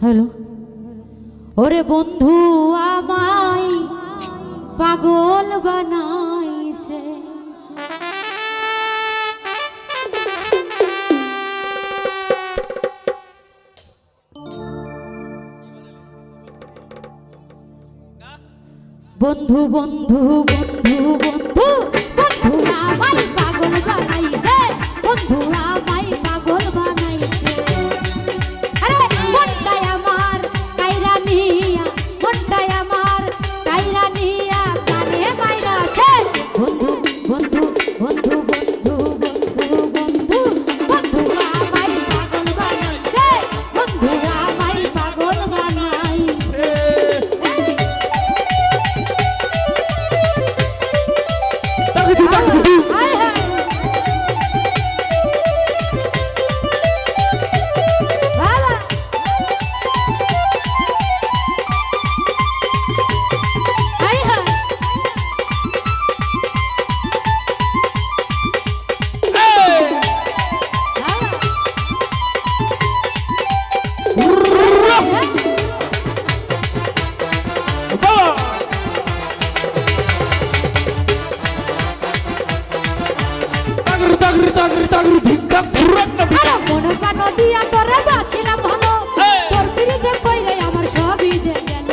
Hello ওরে বন্ধু আমায় পাগল বানাইছে। বন্ধু বন্ধু বন্ধু। তাগরি তাগরি তাগরি তাগরি ভিক্ষা ঘুরক না ভিক্ষা। মনে কান দিয়া তোরে বাসিলাম ভালো। তোর বিরুদ্ধে কইরে আমার সবই দে গেল।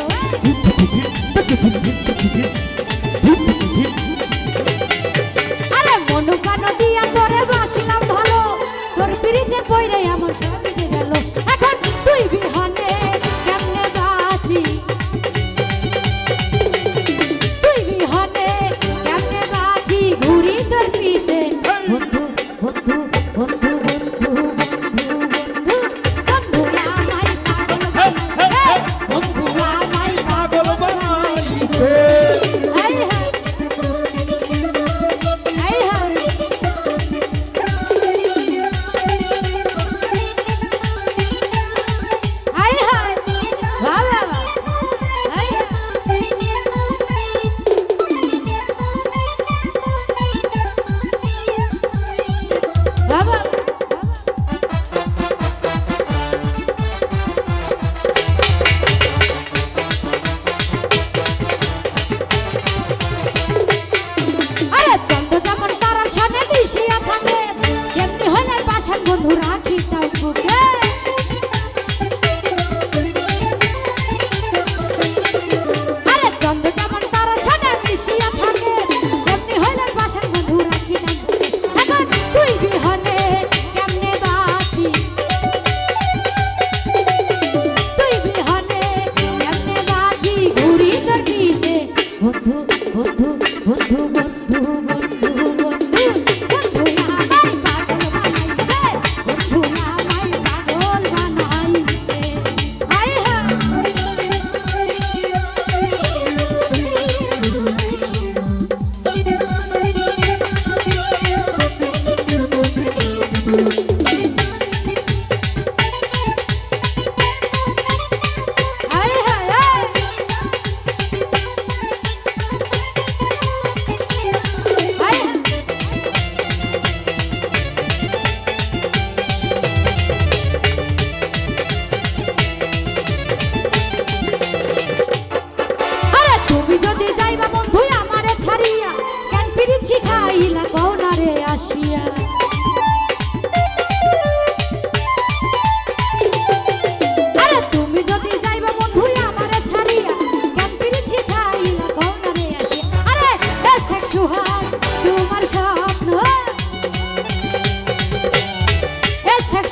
বন্ধু বন্ধু বন্ধু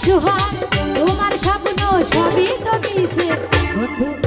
সুহাগ তোমার স্বপ্ন সবই তো মিছে। বন্ধু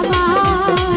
বাবা।